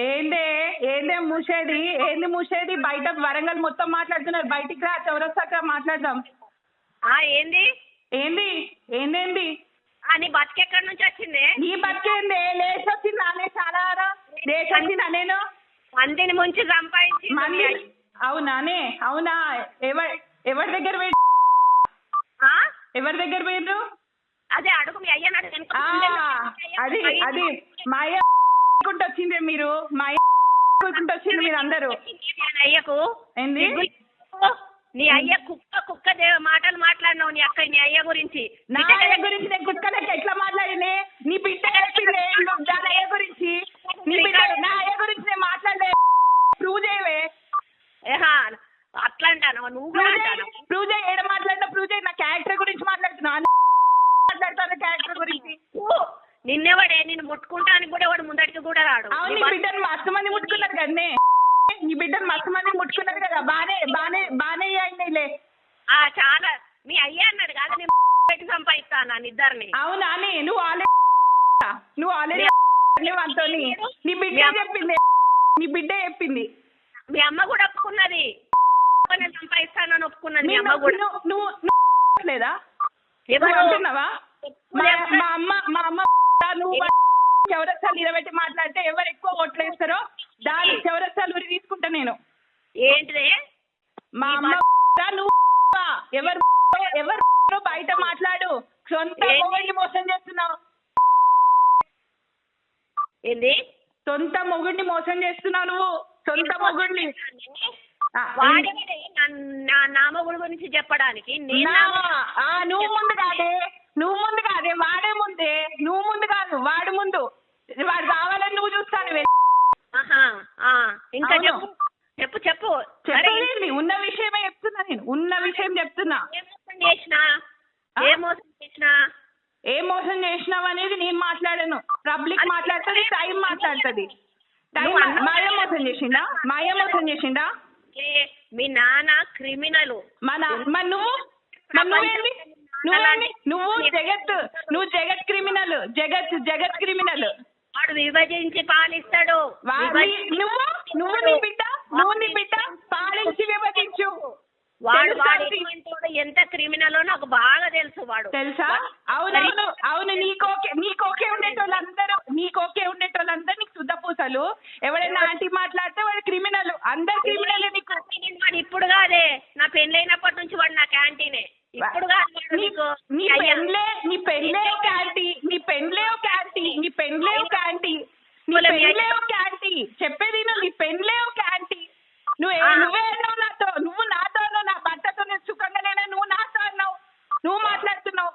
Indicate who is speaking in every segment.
Speaker 1: ఏందే? ఏందే మూసేది ఏంది మూసేది బయట వరంగల్ మొత్తం మాట్లాడుతున్నారు. బయటికి రా చౌరస్తాక మాట్లాడదాం.
Speaker 2: ఆ ఏంది?
Speaker 1: ఏంది? ఏందేంది?
Speaker 2: ఆ నీ బతికెక్కడి నుంచి వచ్చింది?
Speaker 1: నీ బతికేంది లేచి వచ్చింది నానే చాలా లేచి వచ్చిందా నేను?
Speaker 2: మందిని ముంచి సంపాదించి
Speaker 1: మళ్ళీ అవునానే అవునా? ఎవరి ఎవరి దగ్గర
Speaker 2: ఆ?
Speaker 1: ఎవరి దగ్గర పోయిండ్రు
Speaker 2: అదే అడుగు మీ అయ్యని అడుగు
Speaker 1: ఆ, అది అది మా అయ్య కుంటూ వచ్చిందే మీరు మా అయ్య కుంటూ వచ్చింది మీరు అందరూ
Speaker 2: అయ్యకు.
Speaker 1: ఏంది?
Speaker 2: నీ అయ్య కుక్క కుక్క మాటలు మాట్లాడినావు నీ అక్క నీ అయ్య గురించి.
Speaker 1: నా అయ్య గురించి నేను కుక్కలకి ఎట్లా మాట్లాడినే? నీ బిడ్డ దాని అయ్య గురించి. నీ బిడ్డ నా అయ్య గురించి నేను మాట్లాడలే. ప్రూవ్ చేయవే.
Speaker 2: ఏహా, అట్లా అంటాను. నువ్వు
Speaker 1: ప్రూవ్ చేయి. ఏడ మాట్లాడినా ప్రూవ్ చేయి. నా క్యారెక్టర్ గురించి మాట్లాడుతున్నా. మాట్లాడతాను క్యారెక్టర్ గురించి.
Speaker 2: నిన్నెవడే? నిన్ను ముట్టుకుంటానికి కూడా వాడు ముందటికి కూడా రాడు.
Speaker 1: అవును నీ బిడ్డను మస్తు మంది ముట్టుకున్నారు కదనే. నీ బిడ్డను మస్తు మంది ముట్టుకున్నారు కదా. బానే బానే బానే అయినాయిలే
Speaker 2: ఆ చాలా. మీ అయ్య అన్నాడు కాదు నేను పెట్టి సంపాదిస్తాను ఇద్దరిని.
Speaker 1: అవునా నువ్వు ఆల్రెడీ నువ్వు ఆల్రెడీ అంతోని నీ బిడ్డ చెప్పింది? నీ బిడ్డ చెప్పింది?
Speaker 2: మీ అమ్మ కూడా ఒప్పుకున్నది. నేను సంపాదిస్తానని ఒప్పుకున్నది మీ అమ్మ కూడా.
Speaker 1: నువ్వు నువ్వు లేదా
Speaker 2: ఎవరు?
Speaker 1: అంటున్నావా? మా అమ్మ మా అమ్మ నువ్వు చౌరస్తాలు నిలబెట్టి మాట్లాడితే ఎవరు ఎక్కువ ఓట్లు వేస్తారో దాని చౌరస్తాలు ఉరి తీసుకుంటా నేను.
Speaker 2: ఏంటిది?
Speaker 1: మా అమ్మ నువ్వు ఎవరు ఎవరు బయట మాట్లాడు. సొంత? మొగుడిని మోసం చేస్తున్నావు.
Speaker 2: ఏంది?
Speaker 1: సొంత మొగుడిని మోసం చేస్తున్నావు నువ్వు. సొంత మొగుడిని.
Speaker 2: నా- నామగుడి గురించి చెప్పడానికి
Speaker 1: నువ్వు ముందు కాదే నువ్వు ముందు కాదే వాడే ముందే నువ్వు ముందు కాదు వాడు ముందు వాడు కావాలని నువ్వు చూస్తాను
Speaker 2: ఆహా, ఆ, ఇంకా
Speaker 1: అవును.
Speaker 2: చెప్పు చెప్పు చెప్పు సరే,
Speaker 1: చెప్పేది ఉన్న విషయమే చెప్తున్నా నేను ఉన్న విషయం చెప్తున్నా.
Speaker 2: ఏ మోసం చేసినా? ఏ మోసం
Speaker 1: చేసినావు అనేది నేను మాట్లాడను. పబ్లిక్ మాట్లాడుతుంది టైం మాట్లాడుతుంది. టైం మాయ మోసం చేసిండా మాయ మోసం చేసిండా
Speaker 2: ఏ, మీ నాన్న క్రిమినల్.
Speaker 1: మన మన నువ్వు? మరి నువ్వేంది? నువ్వేంది? నువ్వు జగత్ నువ్వు జగత్ క్రిమినల్ జగత్ జగత్ క్రిమినల్.
Speaker 2: వాడు విభజించి పాలిస్తాడు.
Speaker 1: నువ్వు? నువ్వు నీ బిడ్డ? నువ్వు నీ బిడ్డ? పాలించి విభజించు.
Speaker 2: వాడు వాడు ఎంత క్రిమినల్ నాకు బాగా తెలుసు వాడు.
Speaker 1: తెలుసా? అవునవును అవును నీకోకే నీకోకే ఉండేటోళ్ళందరూ నీకోకే ఉండేటోళ్ళందరూ నీకు శుద్ధ పూసలు ఎవరైనా ఆంటీ మాట్లాడితే వాడు క్రిమినల్ అందరు క్రిమినల్ నీకు
Speaker 2: వాడు ఇప్పుడు కాదే నా పెళ్ళైనప్పటి నుంచి వాడు నా క్యాంటీనే ఇప్పుడు కాదు వాడు
Speaker 1: నీ
Speaker 2: నీకు
Speaker 1: నీ
Speaker 2: అయ్యా.
Speaker 1: పెళ్ళే నీ పెళ్ళే ఒక ఆంటీ నీ పెళ్ళే ఒక ఆంటీ నీ పెళ్ళే ఒక ఆంటీ నీ
Speaker 2: పోలే మీ
Speaker 1: పెళ్ళే
Speaker 2: అయ్య-
Speaker 1: ఒక ఆంటీ చెప్పేది నువ్వు నీ పెళ్ళే ఒక ఆంటీ నువ్వే
Speaker 2: ఆ.
Speaker 1: నువ్వే అన్నావు నాతో నువ్వు నాతో అన్నావు నా భర్తతో నేను సుఖంగా లేనా నువ్వు నాతో అన్నావు నువ్వు మాట్లాడుతున్నావు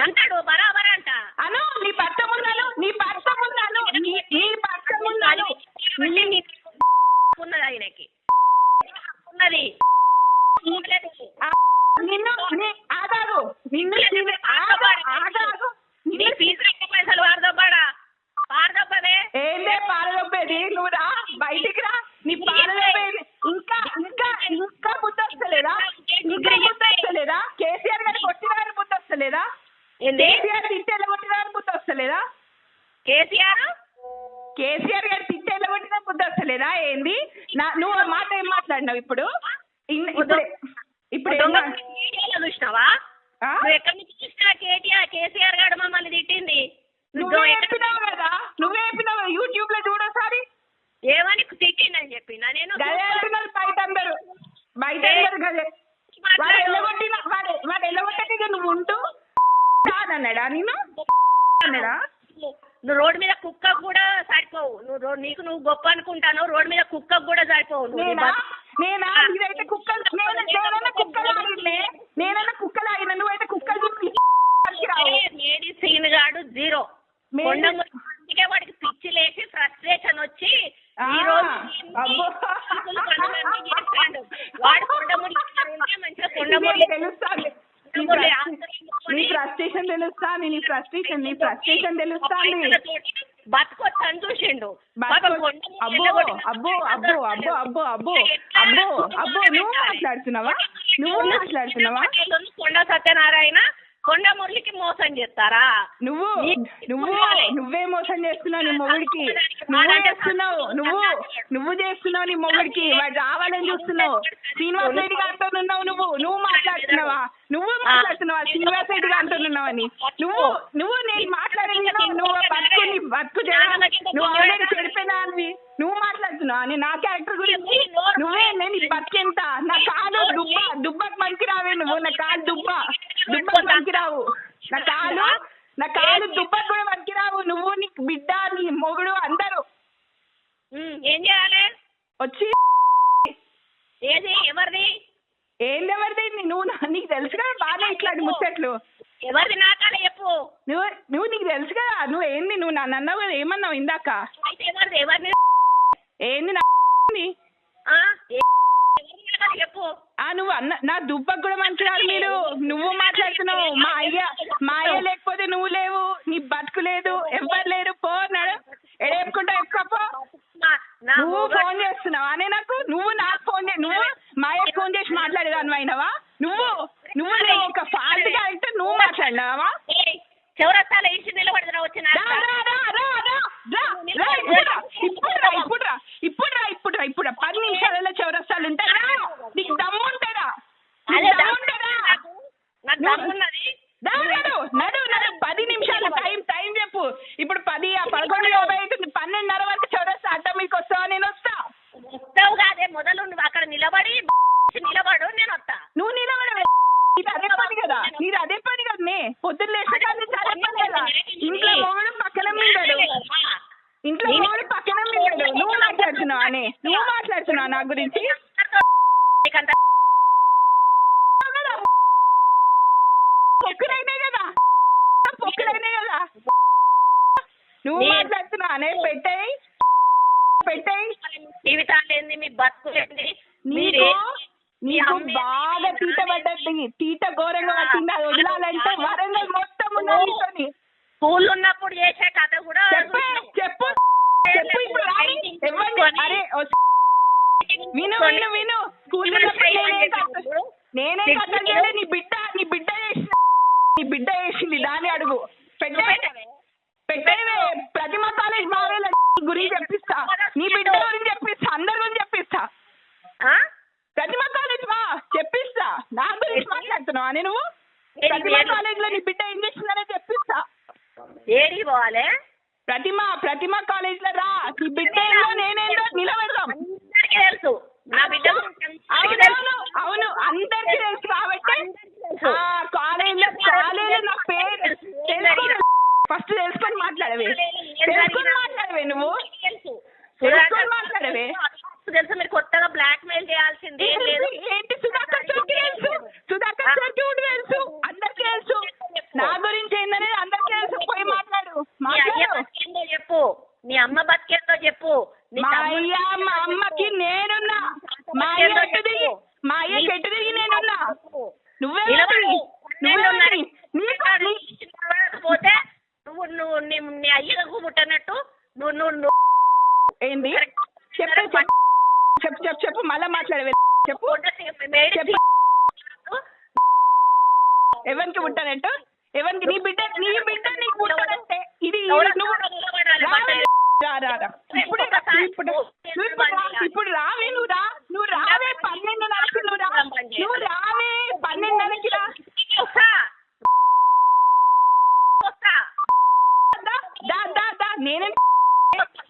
Speaker 2: అంటాడు బరాబర్ అంట
Speaker 1: అను నీ భర్త ముందాను నీ భర్త ముందాను నీ నీ భర్త ముందాను
Speaker 2: అంటే నీ ఉన్నది ఆయనకి ఉన్నది
Speaker 1: ఆ, నిన్ను నీ ఆగాగు. నిన్ను ఆగాగు.
Speaker 2: నీ ఫీజు ఎక్కువ పైసలు వారదబ్బాడా వారదబ్బదే
Speaker 1: ఏందే పాలదొబ్బేది నువ్వు రా బయటికి రా. నీ పాలదొబ్బేది ఇంకా ఇంకా ఇంకా బుద్ధి వస్తలేదా ఇంకా బుద్ధి వస్తలేదా కేసీఆర్ గారికి కొట్టిన గారి బుద్ధి వస్తలేదా కేసీఆర్ తిట్టేళ్ళ కొట్టిన గారి బుద్ధి వస్తలేదా
Speaker 2: కేసీఆర్?
Speaker 1: కేసీఆర్ గారు తిట్టేళ్ళ కొట్టిన బుద్ధి వస్తలేదా ఏంది? నా నువ్వు మాట ఏం మాట్లాడినావు ఇప్పుడు ఇప్పుడే
Speaker 2: మీడియాలో చూసినావా? నువ్వు ఎక్కడి నుంచి చూసినా కేటీఆర్ కేసీఆర్ గారు మమ్మల్ని తిట్టింది. నువ్వు
Speaker 1: చెప్పినావు కదా. నువ్వే చెప్పినావు యూట్యూబ్లో చూడోసారి
Speaker 2: ఏమని తిట్టిందని చెప్పినా? నేను
Speaker 1: బయట అందరు. బయట అందరు గదే. వాడు
Speaker 2: మాట్లాడు.
Speaker 1: ఎల్లగొట్టిన వాడు వాడు ఎల్లగొట్టక నువ్వు ఉంటూ కాదన్నాడా నేను అన్నాడా
Speaker 2: నువ్వు రోడ్డు మీద కుక్క కూడా సరిపోవు. నువ్వు నీకు నువ్వు గొప్ప అనుకుంటాను రోడ్డు మీద కుక్క కూడా సరిపోవు.
Speaker 1: నేనా? నీ ఫ్రస్ట్రేషన్ తెలుస్తాంది నీ ఫ్రస్ట్రేషన్ నీ ఫ్రస్ట్రేషన్
Speaker 2: చూసిండు కొండమురి
Speaker 1: అబ్బో అబ్బో అబ్బో అబ్బో అబ్బో అబ్బో అబ్బో అబ్బో నువ్వు మాట్లాడుతున్నావా నువ్వు మాట్లాడుతున్నావా
Speaker 2: కొండ సత్యనారాయణ కొండ మురళికి మోసం చేస్తారా?
Speaker 1: నువ్వు నువ్వు. నువ్వే మోసం చేస్తున్నావు నీ మొగుడికి. నువ్వు చేస్తున్నావు నువ్వు నువ్వు చేస్తున్నావు నీ మొగుడికి. వాడు రావాలని చూస్తున్నావు. శ్రీనివాస్ రెడ్డి గారితో ఉన్నావు నువ్వు. నువ్వు మాట్లాడుతున్నావా? నువ్వు మాట్లాడుతున్నావా? శ్రీనివాస్ రెడ్డి గారితో ఉన్నావని. నువ్వు నువ్వు నేను మాట్లాడేది విను. నువ్వు బతుకు నీ బతుకు నువ్వు ఆల్రెడీ చెడిపోయినావి నువ్వు మాట్లాడుతున్నావా? నేను నా క్యారెక్టర్ గురించి నువ్వే నేను బతికెంత? నా కాలు దుబ్బ దుబ్బకు మంచి రావే నువ్వు. నా కాలు దుబ్బ. మంచి రావు నా కాలు నా కాలు దుబ్బకు కూడా మంచి రావు నువ్వు నీ బిడ్డ నీ మొగుడు అందరూ.
Speaker 2: ఏం చేయాలి?
Speaker 1: వచ్చి.
Speaker 2: ఏది? ఎవరిది?
Speaker 1: ఏంది ఎవరిది? నువ్వు నా- నీకు తెలుసు కదా బాగా ఇట్లాంటి ముచ్చట్లు.
Speaker 2: ఎవరిది నాకాల చెప్పు.
Speaker 1: నువ్వు నువ్వు నీకు తెలుసు కదా. నువ్వు ఏంది? నువ్వు నన్ను అన్నావు కదా. ఏమన్నావు ఇందాక?
Speaker 2: అయితే ఎవరిది? ఎవరిని
Speaker 1: ఏంది నా ని?
Speaker 2: ఏ- చెప్పు.
Speaker 1: ఆ నువ్వు అన్న నా దుబ్బకు కూడా మంచిరాలు మీరు. నువ్వు మాట్లాడుతున్నావు మా అయ్య మా అయ్య లేకపోతే నువ్వు లేవు నీ బతుకు లేదు ఎవ్వరు లేరు. పో అన్నాడు. ఎడేపుకుంటా
Speaker 2: నా
Speaker 1: నువ్వు ఫోన్ చేస్తున్నావా? అనే నాకు? నువ్వు నాకు ఫోన్ నువ్వు మా అయ్యకి ఫోన్ చేసి మాట్లాడేదాన్ని అయినవా నువ్వు నువ్వు ఒక ఫాల్ట్ క్యారెక్టర్ నువ్వు మాట్లాడినావా?
Speaker 2: చౌరస్తాలో ఇచ్చి నిలబడదురా వచ్చి
Speaker 1: రా, రా, రా, రా, రా, రా, రా, ఇప్పుడు రా, ఇప్పుడు రా, ఇప్పుడు రా, ఇప్పుడు రా, ఇప్పుడు రా, ఇప్పుడు రా. పది నిమిషాలలో చౌరస్తాలు ఉంటారా నీకు దమ్ము ఉంటారా
Speaker 2: అదే
Speaker 1: నీకు దమ్ము
Speaker 2: దమ్ము
Speaker 1: ఉంటారా
Speaker 2: నాకు నాకు దమ్మున్నది
Speaker 1: దా, నడు నడు నడు పది నిమిషాలు టైం టైం చెప్పు ఇప్పుడు పది ఆ పదకొండు యాభై అవుతుంది పన్నెండున్నర వరకు చౌరస్తా అడ్డ మీకు వస్తావా నేను వస్తా
Speaker 2: వస్తావు కాదే మొదలు నువ్వు అక్కడ నిలబడి నిలబడు నేను వస్తా
Speaker 1: నువ్వు నిలబడవే నీది అదే పని కదా నీది అదే పని కదా నే పొద్దున్న లేచి కానీ చాలా పని కదా ఇంట్లో మొగుడు పక్కన మిండాడు ఇంట్లో మొగుడు పక్కన మిండాడు నువ్వు మాట్లాడుతున్నావా అనే నువ్వు మాట్లాడుతున్నావా నా గురించి? నువ్వు
Speaker 2: నీ-
Speaker 1: మాట్లాడుతున్నావా అనే పెట్టేయి. పెట్టేయి.
Speaker 2: జీవితాలు ఏంది? మీ బతుకులు ఏంది? మీరే
Speaker 1: నీకు బాగా తీట పడ్డది. తీట ఘోరంగా వచ్చింది అది వదలాలంటే వరంగల్ మొత్తం ఉన్నది
Speaker 2: స్కూల్ ఉన్నప్పుడు చేసే కథ కూడా
Speaker 1: చెప్పు చెప్పు. చెప్పు ఇప్పుడు అరే విను విను విను. స్కూల్ నేనే నేనే చేయలే నీ బిడ్డ నీ బిడ్డ చేసిన నీ బిడ్డ చేసింది. దాన్ని అడుగు. పెట్టే పెట్టేవే. ప్రతిమ కాలేజ్ మావేల గురించి చెప్పిస్తా. నీ బిడ్డ గురించి చెప్పిస్తా. అందరి గురించి చెప్పిస్తా? ప్రతిమ కాలేజ్ మా చెప్పిస్తా. నా గురించి మాట్లాడుతున్నావా
Speaker 2: ఏది
Speaker 1: ప్రతిమ? కాలేజ్లో నీ బిడ్డ ఏం చేసిందనే చెప్పిస్తా.
Speaker 2: ఏడికి పోవాలి?
Speaker 1: ప్రతిమ ప్రతిమ కాలేజ్లో రా. నీ బిడ్డ నేనేందో
Speaker 2: అందరికీ తెలుసు. నా
Speaker 1: అవును అందరికీ తెలుసు. కాబట్టి
Speaker 2: తెలుసు.
Speaker 1: ఆ కాలేజ్లో కాలేజ్లో నా పేరు ఫస్ట్ తెలుసుకొని మాట్లాడవే. తెలుసుకొని మాట్లాడవే నువ్వు.
Speaker 2: తెలుసు.
Speaker 1: తెలుసుకొని మాట్లాడవే.
Speaker 2: తెలుసు మీరు కొత్తగా బ్లాక్ మెయిల్ చేయాల్సింది లేదు
Speaker 1: ఏంటి సుధాకర్ చౌకి తెలుసు సుధాకర్ చౌకి కూడా తెలుసు అందరికీ తెలుసు నా గురించి ఏందనేది అందరికీ తెలుసు పోయి మాట్లాడు
Speaker 2: నీ అయ్య
Speaker 1: మాట్లాడు
Speaker 2: బతికేందో చెప్పు నీ అమ్మ బతికేందో చెప్పు నీ
Speaker 1: మా
Speaker 2: తమ్ముడు
Speaker 1: అయ్య మా అమ్మకి నేనున్నా మా అయ్య ఎట్టు తిరిగి మా అయ్య ఎట్టు తిరిగి నేనున్నా నువ్వే
Speaker 2: నిలబడు.
Speaker 1: నువ్వే
Speaker 2: పన్నెండున్నర
Speaker 1: నీకు నీ-
Speaker 2: పోతే నువ్వు నువ్వు నీ నీ అయ్యకు పుట్టినట్టు నువ్వు నువ్వు నువ్వు
Speaker 1: ఏంది చెప్పు చెప్పు చెప్పు చెప్పు చెప్పు మళ్ళా మాట్లాడవే చెప్పు
Speaker 2: మేడి
Speaker 1: చెప్పు ఎవరికి పుట్టానంటూ ఎవరికి నీ బిడ్డ నీ బిడ్డ నీకు పుట్టానంటే ఇది ఇది నువ్వు రావే. రా రా రా ఇప్పుడు రా, ఇప్పుడు నువ్వు ఇప్పుడు రా, ఇప్పుడు రావే నువ్వు రా నువ్వు రావే పన్నెండున్నరకి నువ్వు రా నువ్వు రావే పన్నెండున్నరకి రా
Speaker 2: వస్తా వస్తా
Speaker 1: దా, దా దా దా నేనే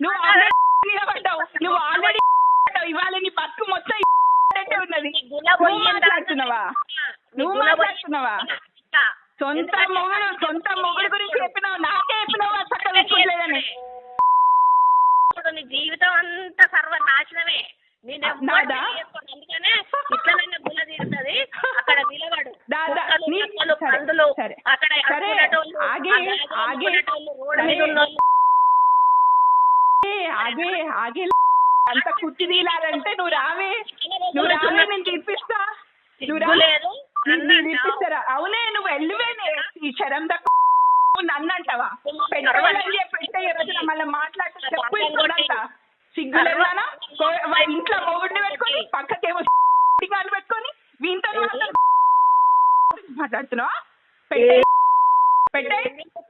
Speaker 1: నువ్వు ఆల్రెడీ నిలబడ్డావు నువ్వు ఆల్రెడీ ఇవాళ నీ బతుకు మొత్తం ఉన్నది. నువ్వు మాట్లాడుతున్నావా? నువ్వు మాట్లాడుతున్నావా? సొంత మొగుడు సొంత మొగుడు గురించి చెప్పినావు. నాకే చెప్పినావు చక్కగా విప్పుకోలేదని
Speaker 2: ఇప్పుడు నీ జీవితం అంతా సర్వనాశనమే. నేను
Speaker 1: నీ- నీ తీర్పిస్తారా అవునే నువ్వు వెళ్ళివేనే ఈ శరం నన్ను అంటావా పెట్టే పెట్టే రోజున మళ్ళీ మాట్లాడితే చెప్పు ఇస్తుందంట సిగ్గు లేదా ఇంట్లో మొగుడిని పెట్టుకొని పక్కకేమో గాని పెట్టుకొని వీంతో మాట్లాడుతున్నావా? పెట్టే
Speaker 2: పెట్టే.